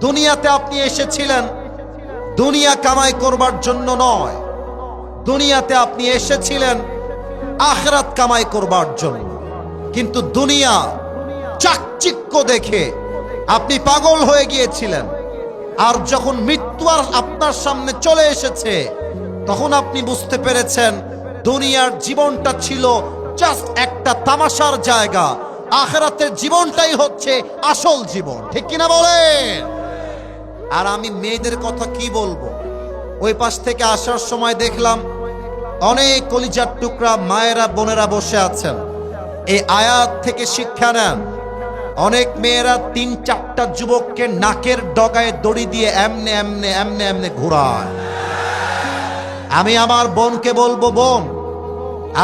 দুনিয়াতে আপনি এসেছিলেন, দুনিয়া কামাই করবার জন্য নয়। দুনিয়াতে আপনি এসেছিলেন, আখরাত কামাই করবার জন্য। কিন্তু দুনিয়া চাকচিক্য দেখে আপনি পাগল হয়ে গিয়েছিলেন। আর যখন মৃত্যু আর আপনার সামনে চলে এসেছে, তখন আপনি বুঝতে পেরেছেন, দুনিয়ার জীবনটা ছিল জাস্ট একটা তামাশার জায়গা। আখরাতের জীবনটাই হচ্ছে আসল জীবন। ঠিক কিনা বলেন? আর আমি মেয়েদের কথা কি বলব? ওই পাশ থেকে আসার সময় দেখলাম অনেক কলিজার টুকরা মায়েরা, বোনেরা বসে আছেন। এই আয়াত থেকে শিক্ষা নেন, অনেক মেয়েরা তিন চারটা যুবককে নাকের ডগায় দড়ি দিয়ে এমনে এমনে এমনে এমনে ঘোরায়। আমি আমার বোনকে বলব, বোন,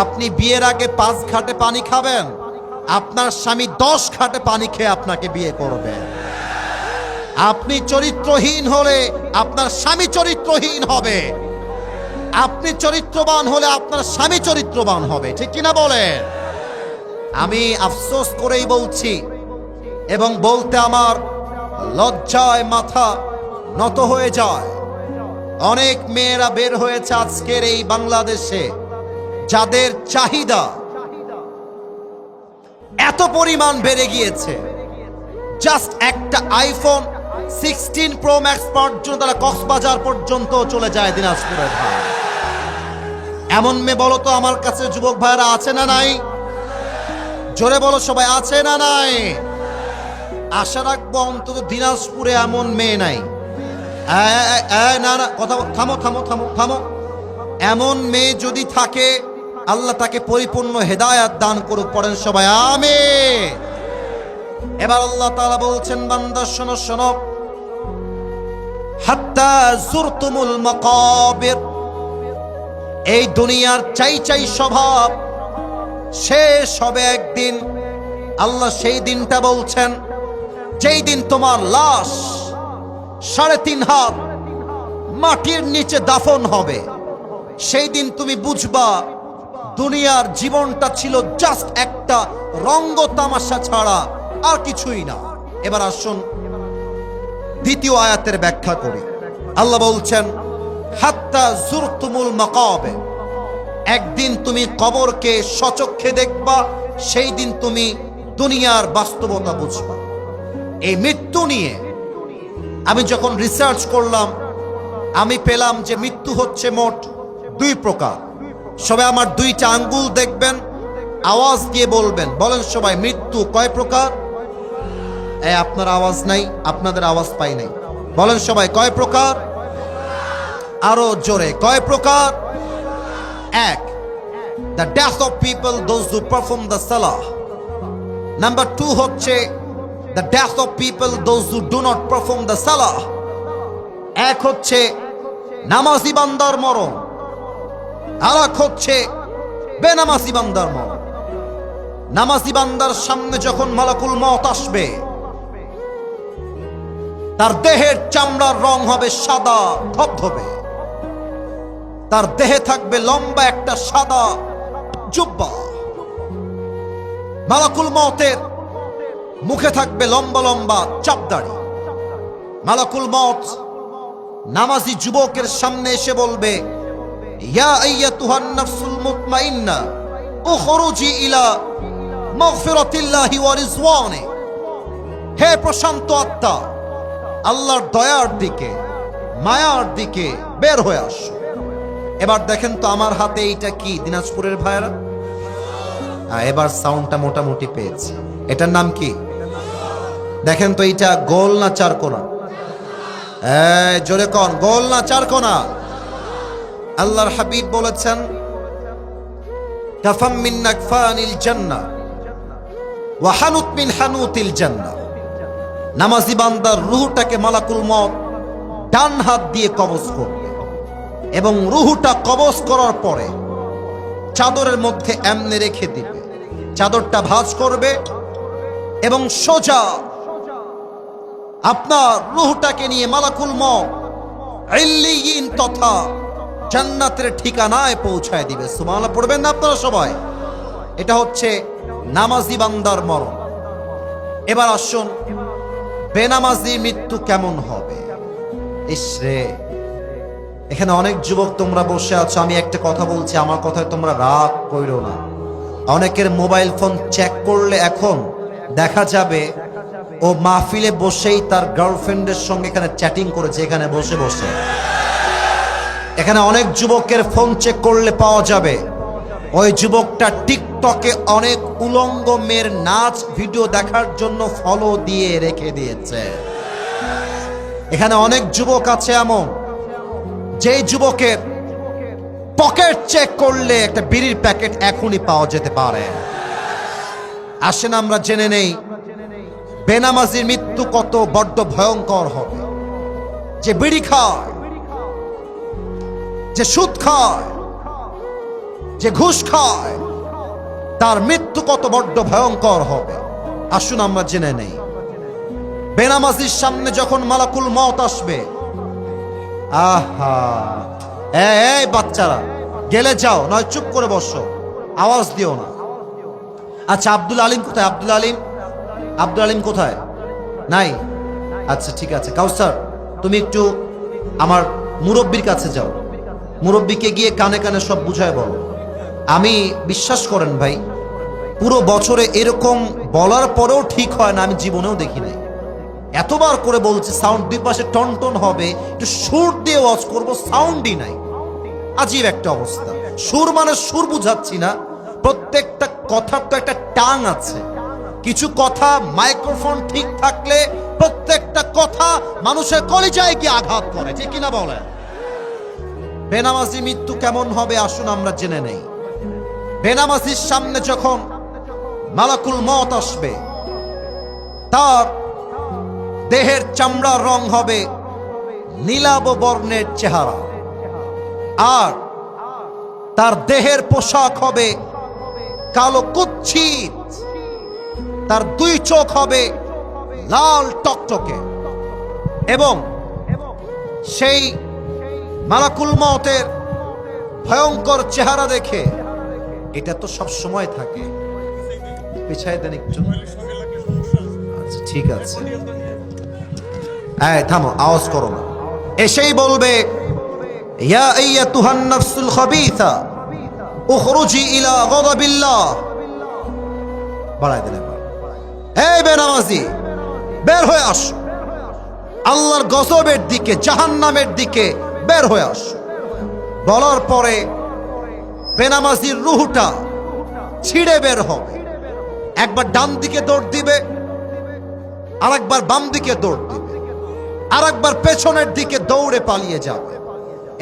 আপনি বিয়ের আগে পাঁচ ঘাটে পানি খাবেন। আপনার স্বামী দশ ঘাটে পানি খেয়ে আপনাকে বিয়ে করবে। আপনি চরিত্রহীন হলে আপনার স্বামী চরিত্রহীন হবে। আপনি চরিত্রবান হলে আপনার স্বামী চরিত্রবান হবে। ঠিক কিনা বলেন? আমি আফসোস করেই বলছি, এবং বলতে আমার লজ্জায় মাথা নত হয়ে যায়। অনেক মেয়েরা বের হয়েছে আজকের এই বাংলাদেশে, যাদের চাহিদা এত পরিমাণ বেড়ে গিয়েছে। জাস্ট একটা আইফোন সিক্সটিন প্রো ম্যাক্স পর্যন্ত তারা কক্সবাজার পর্যন্ত চলে যায় দিনাজপুরের ভাই এমন মেয়ে বলো তো আমার কাছে, যুবক ভাইরা আছে না নাই? জোরে বলো সবাই, আছে না নাই? আশা রাখব অন্তত দিনাজপুরে এমন মেয়ে নাই। না না, কথা থামো থামো থামো থামো। এমন মেয়ে যদি থাকে, আল্লাহ তাকে পরিপূর্ণ হেদায়াত দান করুক, পড়েন সবাই আমে এবার আল্লাহ তাআলা বলছেন, বান্দা, শোনো শোনো। হাত্তা জুরতুমুল মাকাবির। এই দুনিয়ার চাই চাই স্বভাব শেষ হবে একদিন। আল্লাহ সেই দিনটা বলছেন, যেই দিন তোমার লাশ সাড়ে তিন হাত মাটির নিচে দাফন হবে, সেই দিন তুমি বুঝবা দুনিয়ার জীবনটা ছিল জাস্ট একটা রঙ্গ তামাশা ছাড়া। আর কিছুই না। এবার আসুন দ্বিতীয় আয়াতের ব্যাখ্যা করি। আল্লাহ বলছেন, হাত্তা জুরতুমুল মাকাবে। একদিন তুমি কবরকে সচক্ষে দেখবা, সেই দিন তুমি দুনিয়ার বাস্তবতা বুঝবা। এই মৃত্যু নিয়ে আমি যখন রিসার্চ করলাম, আমি পেলাম যে মৃত্যু হচ্ছে মোট দুই প্রকার। সবাই আমার দুইটা আঙ্গুল দেখবেন, আওয়াজ দিয়ে বলবেন। বলেন সবাই, মৃত্যু কয় প্রকার? এ, আপনার আওয়াজ নাই, আপনাদের আওয়াজ পাই নাই। বলেন সবাই, কয় প্রকার? আরও জোরে, কয় প্রকার? এক the death of people those who perform the Salah number two হচ্ছে the death of people those who do not perform the সালাহ এক হচ্ছে, নামাজি বান্দার মরণ। আর এক হচ্ছে, বেনামাজি বান্দার মরণ। নামাজি বান্দার সামনে যখন মালাকুল মত আসবে তার দেহের চামড়ার রং হবে সাদা, ধবধবে। তার দেহে থাকবে লম্বা একটা সাদা জুব্বা। মালাকুল মতের মুখে থাকবে লম্বা লম্বা চাপদাড়ি। মালাকুল মত নামাজি যুবকের সামনে এসে বলবে, ইয়া মুতমাইন্না, উখরুজি ইলা হে প্রশান্ত আত্মা আল্লাহর দয়ার দিকে মায়ার দিকে বের হয়ে আসো। এবার দেখেন তো আমার হাতে এইটা কি দিনাজপুরের ভাইরা হ্যাঁ, এবার সাউন্ডটা মোটামুটি পেয়েছে। এটার নাম কি? দেখেন তো এইটা গোল না চারকোনা জোরে কন গোল না চারকোনা আল্লাহর হাবিব বলেছেন কাফাম মিন হানুত মিন হানুতিল জান্নাহ। নামাজি বান্দার রুহটাকে মালাকুল মত ডান হাত দিয়ে কবজ করবে। এবং রুহুটা কবজ করার পরে চাদরের মধ্যে এমনে রেখে দিবে। চাদরটা ভাজ করবে এবং সোজা আপনার রুহটাকে নিয়ে মালাকুল ইল্লিয়িন তথা জান্নাতের ঠিকানায় পৌঁছায় দিবে। সুমালা পড়বেন না আপনারা সবাই? এটা হচ্ছে নামাজি বান্দার মরণ। এবার আসুন বেনামাজি মৃত্যু কেমন হবে? ইসরে এখানে অনেক যুবক তোমরা বসে আছো, আমি একটা কথা বলছি, আমার কথায় তোমরা রাগ কইরো না। অনেকের মোবাইল ফোন চেক করলে এখন দেখা যাবে, ও মাহফিলে বসেই তার গার্লফ্রেন্ডের সঙ্গে এখানে চ্যাটিং করেছে, এখানে বসে বসে। এখানে অনেক যুবকের ফোন চেক করলে পাওয়া যাবে। ওই যুবকটা টিকটকে অনেক উলঙ্গ মেয়ের নাচ ভিডিও দেখার জন্য ফলো দিয়ে রেখে দিয়েছে। এখানে অনেক যুবক আছে এমন। যেই যুবকের পকেট চেক করলে একটা বিড়ির প্যাকেট এখনই পাওয়া যেতে পারে। আসেন আমরা জেনে নেই, বেনামাজির মৃত্যু কত বড্ড ভয়ঙ্কর হবে। যে বিড়ি খায়, যে সুদ খায় যে ঘুষ খায় তার মৃত্যু কত বড্ড ভয়ঙ্কর হবে। আসুন আমরা জেনে নেই। বেনামাজির সামনে যখন মালাকুল মত আসবে আহা! এই, বাচ্চারা গেলে যাও নয় চুপ করে বসো আওয়াজ দিও না। আচ্ছা আব্দুল আলিম কোথায়? আব্দুল আলিম? আব্দুল আলিম কোথায়? নাই? আচ্ছা ঠিক আছে। কাউসার তুমি একটু আমার মুরব্বীর কাছে যাও। মুরব্বীকে গিয়ে কানে কানে সব বুঝায় বলো। আমি বিশ্বাস করেন ভাই, পুরো বছরে এরকম বলার পরেও ঠিক হয় না, আমি জীবনেও দেখি নাই। এতবার করে বলছি সাউন্ড দুই পাশে টন টন হবে, একটু সুর দিয়ে ওয়াজ করব সাউন্ডই নাই। আজীব একটা অবস্থা। সুর মানে সুর বুঝাচ্ছি না, প্রত্যেকটা কথার তো একটা টাং আছে। কিছু কথা মাইক্রোফোন ঠিক থাকলে প্রত্যেকটা কথা মানুষের কলিজায় গিয়ে আঘাত করে যে কিনা বলে বেনামাজি মৃত্যু কেমন হবে আসুন আমরা জেনে নেই। বেনামাজির সামনে যখন মালাকুল মত আসবে, তার দেহের চামড়ার রং হবে নীলাব বর্ণের চেহারা আর তার দেহের পোশাক হবে কালো কুচ্ছিত তার দুই চোখ হবে লাল টকটকে এবং সেই মালাকুল মতের ভয়ঙ্কর চেহারা দেখে এটা তো সব সময় থাকে। পিছায় দেন একটু। আচ্ছা ঠিক আছে। এই, থামো, আওয়াজ করো না। এসেই বলবে, ইয়া আইয়াতুহান নাফসুল খাবিসা, উখরুজি ইলা গাদাবিল্লাহ। বাড়াই দিলে এই বেনামাজি, বের হয়ে আস। আল্লাহর গজবের দিকে, জাহান্নামের দিকে বের হয়ে আস। বলার পরে বেনামাজির রুহুটা ছিঁড়ে বের হবে। একবার ডান দিকে দৌড় দিবে, আরেকবার বাম দিকে দৌড় দিবে, আরেকবার পেছনের দিকে দৌড়ে পালিয়ে যাবে।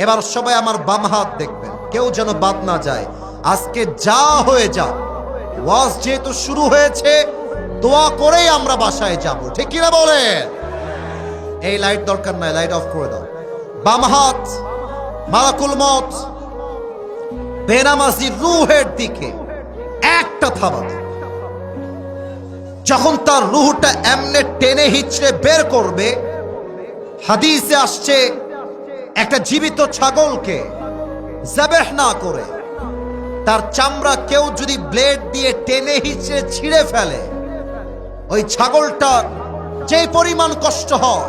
এবার সবাই আমার বাম হাত দেখবেন, কেউ যেন বাদ না যায়। আজকে যা হয়ে যাক, ওয়াজ যেহেতু শুরু হয়েছে, দোয়া করেই আমরা বাসায় যাব। ঠিক কিনা বলে এই লাইট দরকার নাই, লাইট অফ করে দাও। বাম হাত, মালাকুল মত বেনামাজির রুহের দিকে একটা থাবা। যখন তার রুহটা এমনে টেনে হিচড়ে বের করবে, হাদিসে আসছে, একটা জীবিত ছাগলকে জাবেহ না করে, তার চামড়া কেউ যদি ব্লেড দিয়ে টেনে হিচড়ে ছিঁড়ে ফেলে, ওই ছাগলটার যে পরিমাণ কষ্ট হয়,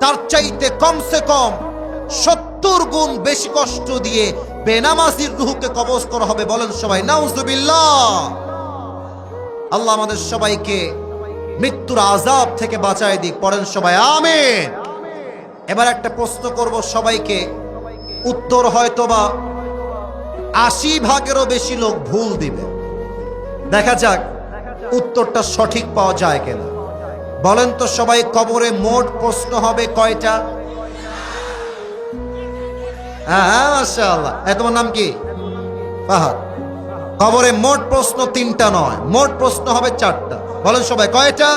তার চাইতে কমসে কম সত্তর গুণ বেশি কষ্ট দিয়ে বেনামাজির রুহুকে কবজ করা হবে, বলেন সবাই, নাউজুবিল্লাহ। আল্লাহ আমাদের সবাইকে মৃত্যুর আজাব থেকে বাঁচায় দিক, পড়েন সবাই, আমিন। এবার একটা প্রশ্ন করব সবাইকে, উত্তর হয়তো বা আশি ভাগেরও বেশি লোক ভুল দিবে। দেখা যাক উত্তরটা সঠিক পাওয়া যায় কিনা। বলেন তো সবাই, কবরে মোট প্রশ্ন হবে কয়টা? হ্যাঁ হ্যাঁ মাশাআল্লাহ। এ, তোমার নাম কি? ফাহাদ। কবরে মোট প্রশ্ন তিনটা নয়, মোট প্রশ্ন হবে চারটা। বলেন সবাই, কয়টা?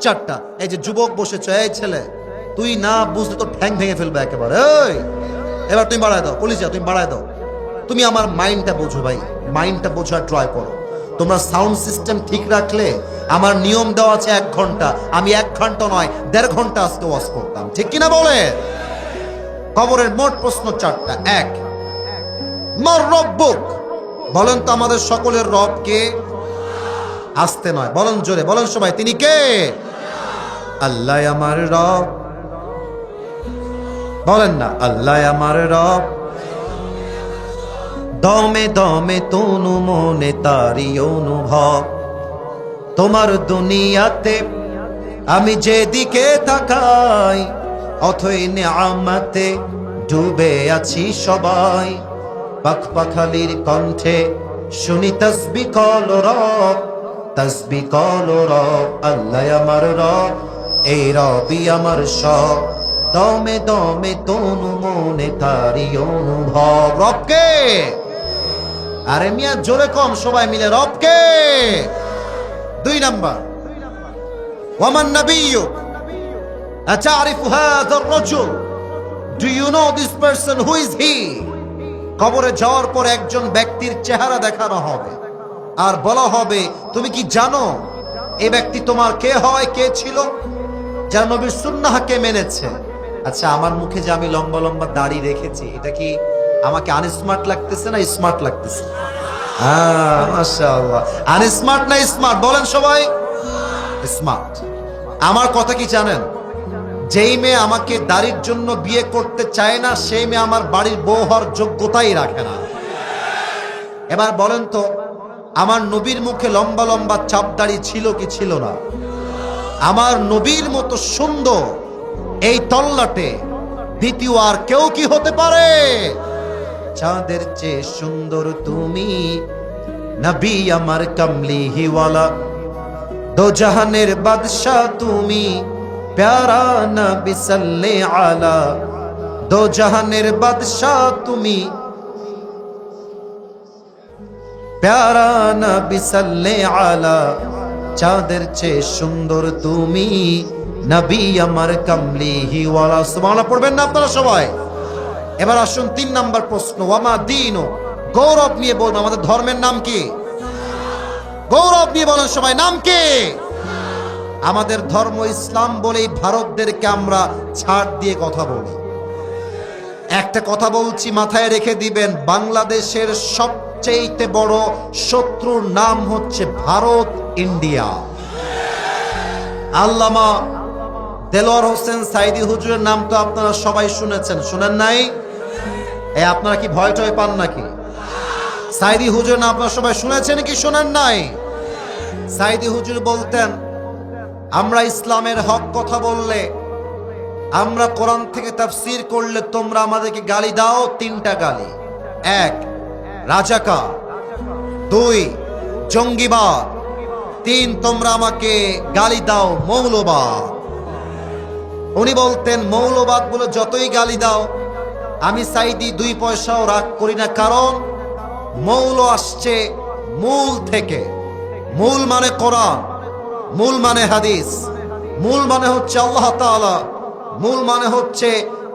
চারটা। এই যে যুবক বসেছে, এই ছেলে, তুই না বুঝলে তো ঠ্যাং ভেঙে ফেলবে একেবারে। এই, এবার তুমি বাড়ায় দাও, পুলিশ তুমি বাড়ায় দাও। তুমি আমার মাইন্ডটা বোঝো ভাই, মাইন্ডটা বোঝার ট্রাই করো। তোমরা সাউন্ড সিস্টেম ঠিক রাখলে, আমার নিয়ম দেওয়া আছে এক ঘণ্টা, আমি এক ঘণ্টা নয়, দেড় ঘণ্টা আজকে ওয়াশ করতাম। ঠিক কিনা বলে? কবরের মোট প্রশ্ন চারটা। এক, মর রব্বুক বলেন তো আমাদের সকলের রব কে? আসতে নয়, বলেন জোরে, বলেন সবাই, তিনি কে? আল্লাহ আমার রব। বলেন না, আল্লাহ আমার রব। দমে দমে তনু মনে তারি অনুভব। তোমার দুনিয়াতে আমি যেদিকে তাকাই অথই আমাতে ডুবে আছি সবাই। পাখ পাখালির কণ্ঠে শুনি তসবি কল রব, তসবি কল রব, আল্লাহ আমার রব, এই রবি আমার সব। দমে দমে তনু মনে তারি অনুভব। রবকে! আরে মিয়া, জোরে কম সবাই মিলে। রবকে! দুই নাম্বার। ওয়ামান নাবিয়্যু আতারিফু হাযা আর-রাজুল do you know this person who is he কবরে যাওয়ার পর একজন ব্যক্তির চেহারা দেখানো হবে। আর বলা হবে, তুমি কি জানো এই ব্যক্তি তোমার কে হয়, কে ছিল? যারা নবীর সুন্নাহকে মেনেছে। আচ্ছা আমার মুখে যে আমি লম্বা লম্বা দাড়ি রেখেছি, এটা কি আমাকে আনস্মার্ট লাগতেছে না স্মার্ট লাগতেছে? আনস্মার্ট না স্মার্ট? বলেন সবাই। স্মার্ট। আমার কথা কি জানেন? যেই মেয়ে আমাকে দাড়ির জন্য বিয়ে করতে চায় না, সেই মেয়ে আমার বাড়ির বউ হওয়ার যোগ্যতাই রাখে না। এবার বলেন তো, আমার নবীর মুখে লম্বা লম্বা চাপ দাড়ি ছিল কি ছিল না? আমার নবীর মতো সুন্দর এই তল্লাটে দ্বিতীয় আর কেউ কি হতে পারে? চাঁদের চেয়ে সুন্দর তুমি নবী আমার কামলি হিওয়ালা দো জাহানের বাদশাহ তুমি প্যারা নবী সাল্লে আলা, দো জাহানের বাদশাহ তুমি। প্যারা নবী সাল্লে আলা, চাঁদের চেয়ে সুন্দর তুমি। নবী আমার কামলি হিওয়ালা সুবহানাল্লাহ, পড়বেন না আপনারা সবাই। এবার আসুন তিন নাম্বার প্রশ্ন, ওয়ামা দিন? গৌরব নিয়ে বলব আমাদের ধর্মের নাম কি? গৌরব নিয়ে বলেন সবাই, নাম কি? আমাদের ধর্ম ইসলাম বলেই ভারতদেরকে আমরা ছাড় দিয়ে কথা বলি। একটা কথা বলছি, মাথায় রেখে দিবেন, বাংলাদেশের সবচেয়ে বড় শত্রুর নাম হচ্ছে ভারত, ইন্ডিয়া। আল্লামা দেলোয়ার হোসেন সাইদি হুজুরের নাম তো আপনারা সবাই শুনেছেন, শুনেন নাই? এ আপনারা কি ভয় টয় পান নাকি? সাইদি হুজুর নাম আপনারা সবাই শুনেছেন কি শোনেন নাই? সাইদি হুজুর বলতেন আমরা ইসলামের হক কথা বললে, আমরা কোরআন থেকে তাফসির করলে তোমরা আমাদেরকে গালি দাও তিনটা গালি। এক রাজাকা দুই, জঙ্গিবাদ। তিন, তোমরা আমাকে গালি দাও মৌলবাদ। উনি বলতেন মৌলবাদ বলে যতই গালি দাও, আমি সাইদি দুই পয়সাও রাগ করি না, কারণ মৌল আসছে মূল থেকে। মূল মানে কোরআন। মূল মানে হাদিস। মূল মানে হচ্ছে আল্লাহ মূল মানে হচ্ছে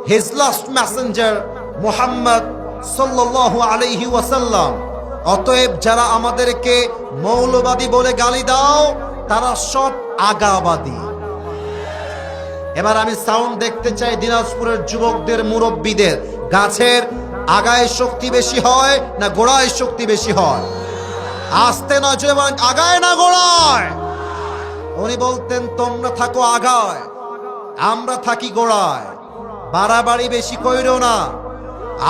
হিজ লাস্ট মেসেঞ্জার মুহাম্মদ সাল্লাল্লাহু আলাইহি ওয়াসাল্লাম। অতএব যারা আমাদেরকে মৌলবাদী বলে গালি দাও, তারা সব আগাবাদী। এবার আমি সাউন্ড দেখতে চাই দিনাজপুরের যুবকদের, মুরব্বীদের। গাছের আগায় শক্তি বেশি হয় না গোড়ায় শক্তি বেশি হয়? আসতে নয় আগায় না গোড়ায়? উনি বলতেন, তোমরা থাকো আগায়, আমরা থাকি গোড়ায়। বাড়াবাড়ি বেশি কইরো না।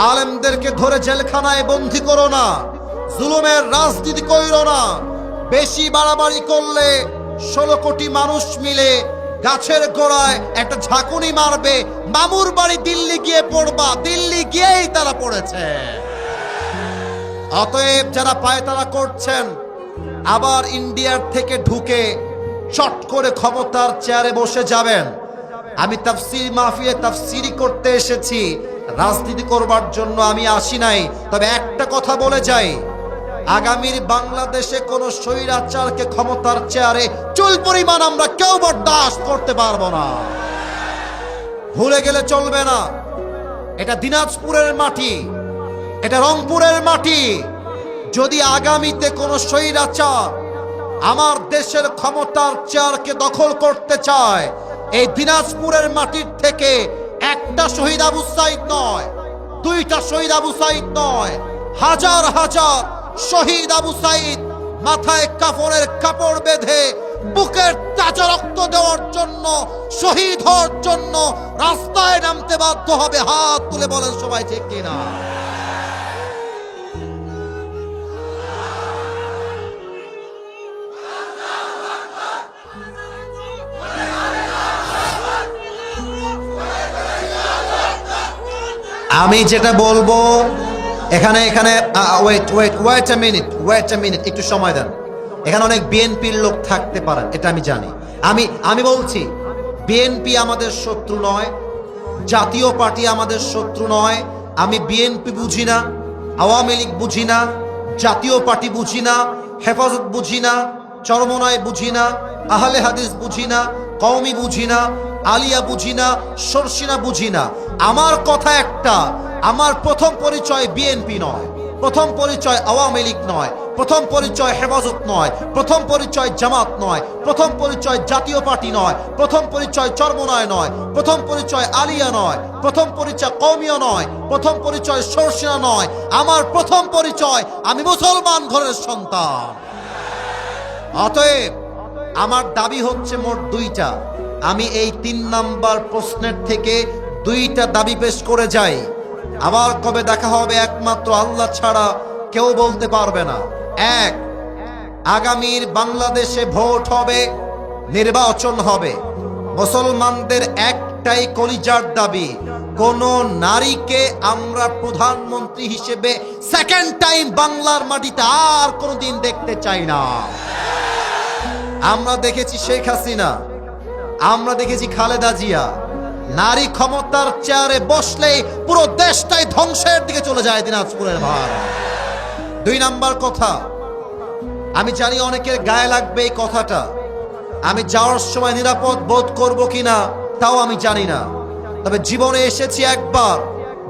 আলেমদেরকে ধরে জেলখানায় বন্দি করো না। জুলুমের রাজনীতি কইরো না। বেশি বাড়াবাড়ি করলে ষোলো কোটি মানুষ মিলে গাছের গোড়ায় একটা ঝাঁকুনি মারবে। মামুর বাড়ি দিল্লি গিয়ে পড়বা। দিল্লি গিয়েই তারা পড়েছে। অতএব যারা পায়তারা করছেন, আবার ইন্ডিয়ার থেকে ঢুকে চট করে ক্ষমতার চেয়ারে বসে যাবেন। আমি তাফসির মাহফিলে তাফসিরি করতে এসেছি। রাজনীতি করবার জন্য আমি আসি নাই। তবে একটা কথা বলে যাই। আগামীর বাংলাদেশে কোন স্বৈরাচারকে ক্ষমতার চেয়ারে চুল পরিমাণ আমরা কেউ বরদাস্ত করতে পারব না। ভুলে গেলে চলবে না। এটা দিনাজপুরের মাটি। এটা রংপুরের মাটি। যদি আগামীতে কোনো স্বৈরাচার আমার দেশের ক্ষমতার চেয়ারকে দখল করতে চায়। এই দিনাজপুরের মাটির থেকে একটা শহীদ আবু সাইদ নয়, দুইটা শহীদ আবু সাইদ নয়, হাজার হাজার শহীদ আবু সাইদ মাথায় কাপড়ের কাপড় বেঁধে, বুকের তাজা রক্ত দেওয়ার জন্য, শহীদ হওয়ার জন্য রাস্তায় নামতে বাধ্য হবে। হাত তুলে বলেন সবাই ঠিক কিনা? আমি যেটা বলব, এখানে এখানে wait wait wait a minute wait a minute একটু সময় দেন। এখানে অনেক বিএনপির লোক থাকতে পারেন, এটা আমি জানি। আমি আমি বলছি, বিএনপি আমাদের শত্রু নয়, জাতীয় পার্টি আমাদের শত্রু নয়, আমি বিএনপি বুঝি না, আওয়ামী লীগ বুঝি না, জাতীয় পার্টি বুঝি না, হেফাজত বুঝি না চরমনায় বুঝি না, আহলে হাদিস বুঝি না, কওমি বুঝি না, আলিয়া বুঝি না, সরসিনা বুঝি না। আমার কথা একটা, আমার প্রথম পরিচয় বিএনপি নয়, প্রথম পরিচয় আওয়ামী লীগ নয়, প্রথম পরিচয় হেফাজত নয়, প্রথম পরিচয় জামাত নয়, প্রথম পরিচয় জাতীয় পার্টি নয়, প্রথম পরিচয় চর্মনয় নয়, প্রথম পরিচয় আলিয়া নয়, প্রথম পরিচয় কৌমিয়া নয়, প্রথম পরিচয় সরসিনা নয়। আমার প্রথম পরিচয়, আমি মুসলমান ঘরের সন্তান। অতএব আমার দাবি হচ্ছে মোট দুইটা। আমি এই তিন নাম্বার প্রশ্নের থেকে দুইটা দাবি পেশ করে যাই। আবার কবে দেখা হবে একমাত্র আল্লাহ ছাড়া কেউ বলতে পারবে না। এক, আগামীর বাংলাদেশে ভোট হবে, নির্বাচন হবে। মুসলমানদের একটাই কলিজার দাবি, কোন নারীকে আমরা প্রধানমন্ত্রী হিসেবে সেকেন্ড টাইম বাংলার মাটিতে আর কোনোদিন দেখতে চাই না। আমরা দেখেছি শেখ হাসিনা, আমরা দেখেছি খালেদা জিয়া। নারী ক্ষমতার চেয়ারে বসলে পুরো দেশটাই ধ্বংসের দিকে চলে যায় দিনাজপুরের ভার। দুই নাম্বার কথা, আমি জানি অনেকের গায়ে লাগবে এই কথাটা। আমি যাওয়ার সময় নিরাপদ বোধ করব কিনা, তাও আমি জানি না। তবে জীবনে এসেছি একবার,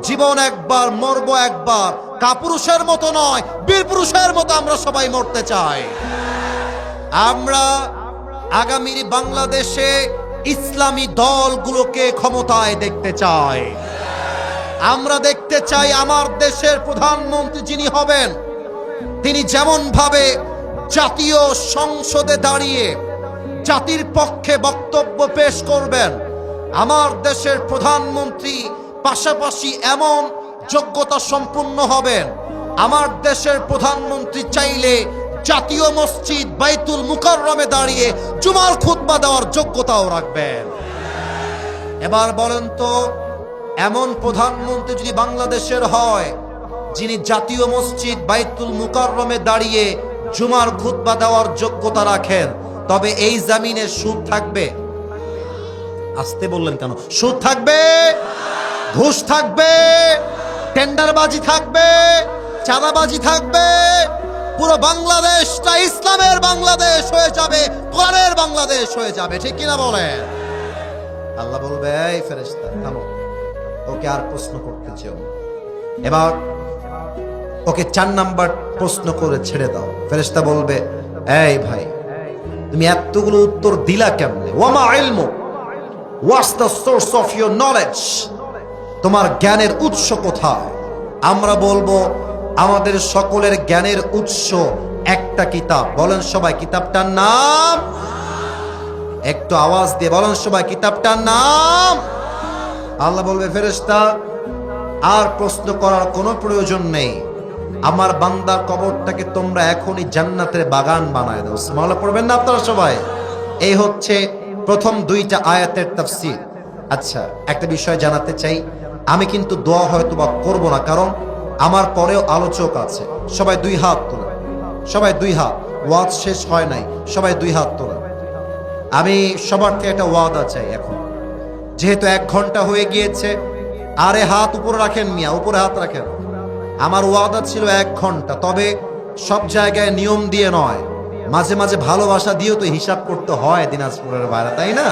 জীবন একবার, মরব একবার। কাপুরুষের মতো নয় বীর পুরুষের মতো আমরা সবাই মরতে চাই। আমরা আগামীর বাংলাদেশে ইসলামী দলগুলোকে ক্ষমতায় দেখতে চাই। আমরা দেখতে চাই আমার দেশের প্রধানমন্ত্রী যিনি হবেন, তিনি যেমন ভাবে জাতীয় সংসদে দাঁড়িয়ে জাতির পক্ষে বক্তব্য পেশ করবেন, আমার দেশের প্রধানমন্ত্রী পাশাপাশি এমন যোগ্যতা সম্পূর্ণ হবেন। আমার দেশের প্রধানমন্ত্রী চাইলে জাতীয় মসজিদ বাইতুল মুকাররমে দাঁড়িয়ে জুমার খুতবা দেওয়ার যোগ্যতাও রাখবেন। এবার বলেন তো, এমন প্রধানমন্ত্রী যদি বাংলাদেশের হয়, যিনি জাতীয় মসজিদ বাইতুল মুকাররমে দাঁড়িয়ে জুমার খুতবা দেওয়ার যোগ্যতা রাখেন, তবে এই জামিনে সুদ থাকবে? আসতে বললেন কেন? সুদ থাকবে? ঘুষ থাকবে? টেন্ডারবাজি থাকবে? চাঁদাবাজি থাকবে? পুরো বাংলাদেশটা ইসলামের বাংলাদেশ হয়ে যাবে, কোরআনের বাংলাদেশ হয়ে যাবে, ঠিক কিনা বলেন? আল্লাহ বলবে, এই ফেরেশতা, থামো। ওকে আর প্রশ্ন করতে চেও এবার ওকে চার নাম্বার প্রশ্ন করে ছেড়ে দাও। ফেরেশতা বলবে, এই ভাই, তুমি এতগুলো উত্তর দিলা কেমনে? ওয়ামা ইলমু what's the source of your knowledge? তোমার জ্ঞানের উৎস কোথায়? আমরা বলব আমাদের সকলের জ্ঞানের উৎস একটা কিতাব। বলেন সবাই, কিতাবটার নাম? একটু আওয়াজ দিয়ে বলেন সবাই, কিতাবটার নাম? আল্লাহ বলবে, ফেরেশতা, আর প্রশ্ন করার কোনো প্রয়োজন নেই। আমার বান্দার কবরটাকে তোমরা এখনই জান্নাতের বাগান বানায় দাও। মাওলা পড়বেন না আপনারা সবাই? এই হচ্ছে প্রথম দুইটা আয়াতের তাফসীর। আচ্ছা একটা বিষয় জানাতে চাই। আমি কিন্তু দোয়া হয়তো বা করব না, কারণ আমার পরেও আলোচক আছে। সবাই দুই হাত তোলা সবাই দুই হাত। ওয়াজ শেষ হয় নাই। সবাই দুই হাত তোলা আমি সবার থেকে একটা ওয়াদা চাই এখন। যেহেতু এক ঘণ্টা হয়ে গিয়েছে, আরে হাত উপরে রাখেন মিয়া, উপরে হাত রাখেন। আমার ওয়াদা ছিল এক ঘণ্টা, তবে সব জায়গায় নিয়ম দিয়ে নয়। মাঝে মাঝে ভালোবাসা দিয়েও তো হিসাব করতে হয় দিনাজপুরের বাইরে, তাই না?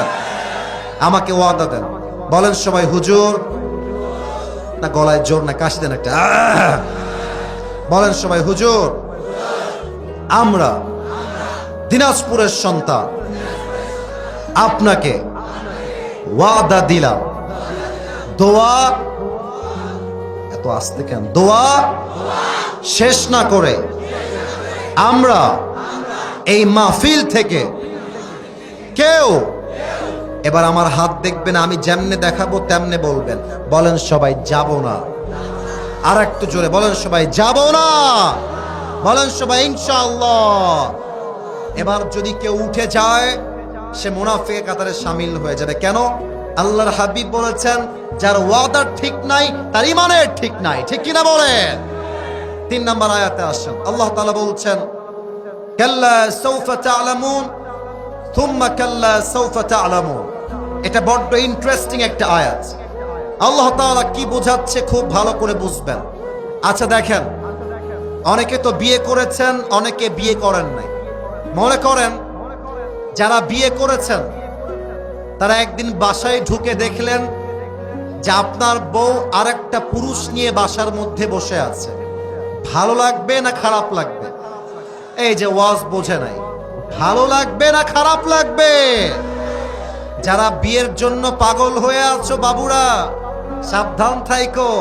আমাকে ওয়াদা দেন। বলেন সবাই, হুজুর না গলায় জোর, না কাশি দেন একটা বলেন সবাই, হুজুর, আমরা দিনাজপুরের সন্তান। আপনাকে ওয়াদা দিলাম। দোয়া, এত আসতে কেন? দোয়া শেষ না করে আমরা এই মাহফিল থেকে কেউ এবার আমার হাত দেখবেন, আমি যেমনে দেখাবো তেমনে বলবেন। বলেন সবাই, যাব না। আর একটু জোরে বলেন সবাই, যাব না। বলেন সবাই, ইনশাআল্লাহ। এবার যদি কেউ উঠে যায়, সে মুনাফিকে কাতারে সামিল হয়ে যাবে। কেন? আল্লাহর হাবিব বলেছেন, যার ওয়াদার ঠিক নাই, তার ইমানের ঠিক নাই। ঠিক কিনা বলেন? তিন নম্বর আয়াতে আসেন। আল্লাহ তাআলা বলছেন, কাল্লা সাউফা তা'লামুন থুম্মা কাল্লা সাউফা তা'লামুন এটা বড্ড ইন্টারেস্টিং একটা আয়াত। আল্লাহ তাআলা কি বোঝাচ্ছে খুব ভালো করে বুঝবেন। আচ্ছা দেখেন, অনেকে তো বিয়ে করেছেন, অনেকে বিয়ে করেন নাই। মনে করেন, যারা বিয়ে করেছেন, তারা একদিন বাসায় ঢুকে দেখলেন যে আপনার বউ আরেকটা পুরুষ নিয়ে বাসার মধ্যে বসে আছে। ভালো লাগবে না খারাপ লাগবে? এই যে ওয়াজ বোঝে নাই। ভালো লাগবে না খারাপ লাগবে? যারা বিয়ের জন্য পাগল হয়ে আছো বাবুরা সাবধান থাইকো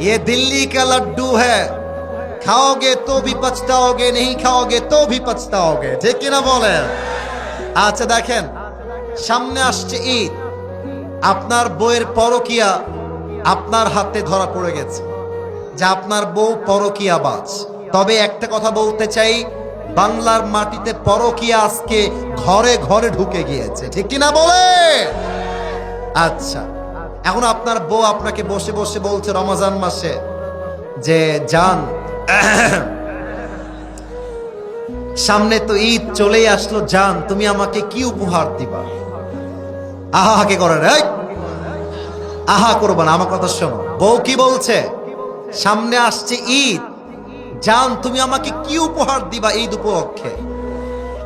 ये दिल्ली का लड्डू है খাওগে তো भी पछताओगे नहीं খাওগে তো भी पछताओगे ঠিক কিনা বলেন আচ্ছা দেখেন সামনে আসছে ঈদ আপনার বউয়ের পরকিয়া আপনার হাতে ধরা পড়ে গেছে যে আপনার বউ পরকিয়া বাজ তবে একটা কথা বলতে চাই বাংলার মাটিতে পরকিয়া আজকে ঘরে ঘরে ঢুকে গিয়েছে। ঠিক কিনা বলে? আচ্ছা এখন আপনার বউ আপনাকে বসে বসে বলছে রমজান মাসে যে যান সামনে তো ঈদ চলেই আসলো যান তুমি আমাকে কি উপহার দিবা? আহা কে করেন? আহা, করবা না, আমার কথা শোনো। বউ কি বলছে? সামনে আসছে ঈদ জান, তুমি আমাকে কি উপহার দিবা ঈদ উপলক্ষে?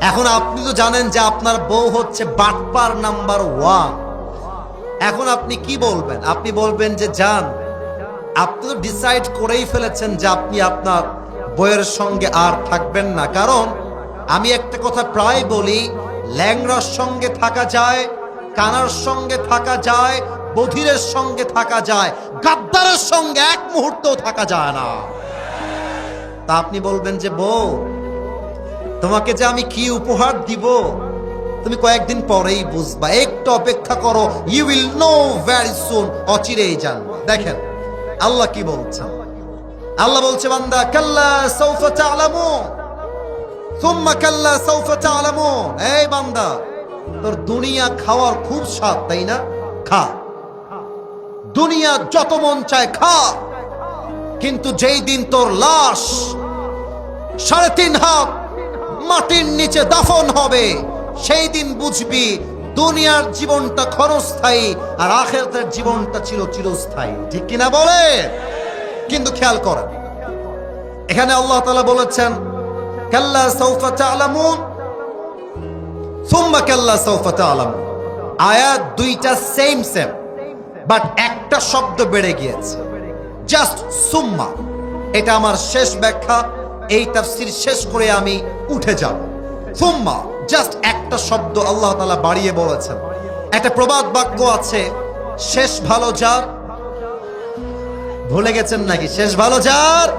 এখন আপনি তো জানেন যে আপনার বউ হচ্ছে বাটপার নাম্বার ওয়ান। এখন আপনি কি বলবেন? আপনি বলবেন যে যান আপনি তো ডিসাইড করেই ফেলেছেন যে আপনি আপনার বইয়ের সঙ্গে আর থাকবেন না। কারণ আমি একটা কথা প্রায় বলি ল্যাংরার সঙ্গে থাকা যায়, কানার সঙ্গে থাকা যায়, বধিরের সঙ্গে থাকা যায়, গাদ্দারের সঙ্গে এক মুহূর্তও থাকা যায় না। তা আপনি বলবেন যে, বউ, তোমাকে যে আমি কি উপহার দিব, তুমি কয়েকদিন পরেই বুঝবা। একটু অপেক্ষা করো you will know very soon অচিরেই জানবা। দেখেন, আল্লাহ কি বলছেন? আল্লাহ বলছে, বান্দা, কাল্লা সাউফা তা'লামুন সুম্মা কাল্লা সাউফা তা'লামুন এই বান্দা, তোর দুনিয়া খাওয়ার খুব স্বাদ, তাই না? খা। দুনিয়া যত মন চায় খা। কিন্তু যেই দিন তোর লাশ সাড়ে তিন হাত মাটির নিচে দাফন হবে। সেই দিন বুঝবি দুনিয়ার জীবনটা ক্ষণস্থায়ী আর আখেরাতের জীবনটা ছিল চিরস্থায়ী। ঠিক কিনা বলে? কিন্তু খেয়াল করেন এখানে আল্লাহ তালা বলেছেন, কাল্লা সাউফা তা'লামুন সুম্মা কাল্লা সাউফা তা'লামুন আয়াত দুইটা সেম সেম বাট একটা শব্দ বেড়ে গিয়েছে। জাস্ট সুম্মা। এটা আমার শেষ ব্যাখ্যা। এই তাফসির শেষ করে আমি উঠে যাব। সুম্মা জাস্ট একটা শব্দ আল্লাহ তাআলা বাড়িয়ে বলেছেন। একটা প্রবাদ বাক্য আছে, শেষ ভালো যার। ভুলে গেছেন নাকি? শেষ ভালো যার?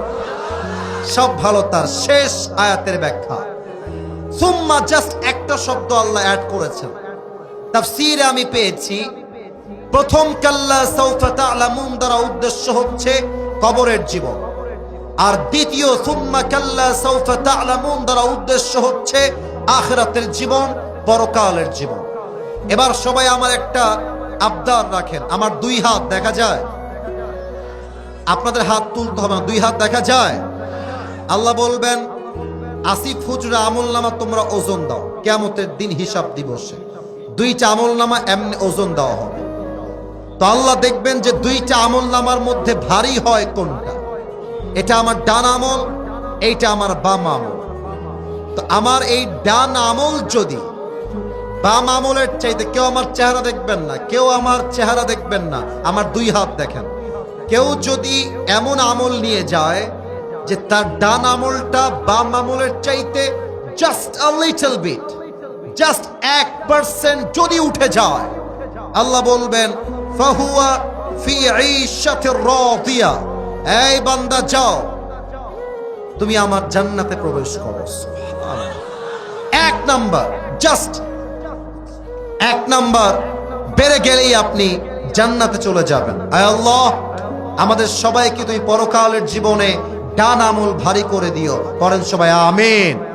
সব ভালো তার, শেষ আয়াতের ব্যাখ্যা। সুম্মা জাস্ট একটা শব্দ আল্লাহ অ্যাড করেছেন। তাফসিরে আমি পেয়েছি, প্রথম কাল্লা সৌফা তা'লামুন দ্বারা উদ্দেশ্য হচ্ছে কবরের জীবন। আর দ্বিতীয়, সুম্মা কাল্লা সৌফা তা'লামুন দ্বারা উদ্দেশ্য হচ্ছে আখিরাতের জীবন, পরকালের জীবন। এবার সবাই আমার একটা আবদার রাখেন। আমার দুই হাত, দেখা যায়? আপনাদের হাত তুলতে হবে না দুই হাত দেখা যায়? আল্লাহ বলবেন, আসিফ হুজরা আমল নামা তোমরা ওজন দাও। কেমতের দিন হিসাব দিবসে দুইটা আমল নামা এমনি ওজন দেওয়া হবে। তো আল্লাহ দেখবেন যে দুইটা আমল নামার মধ্যে ভারী হয় কোনটা? এটা আমার ডান আমল, এইটা আমার বাম আমল। তো আমার এই ডান আমল যদি বাম আমলের চাইতে কেউ আমার চেহারা দেখবেন না, কেউ আমার চেহারা দেখবেন না, আমার দুই হাত দেখেন। কেউ যদি এমন আমল নিয়ে যায় যে তার ডান আমলটা বাম আমলের চাইতে just a little bit just এক পার্সেন্ট যদি উঠে যায়, আল্লাহ বলবেন, ফাহুয়া ফি ঈশাতির রাদিয়া। এই বান্দা, যাও। তুমি আমার জান্নাতে প্রবেশ করো। এক নাম্বার জাস্ট এক নাম্বার, বেড়ে গেলেই আপনি জান্নাতে চলে যাবেন। আয় আল্লাহ, আমাদের সবাইকে তুমি পরকালের জীবনে ডান আমল ভারী করে দিও। করেন সবাই, আমিন।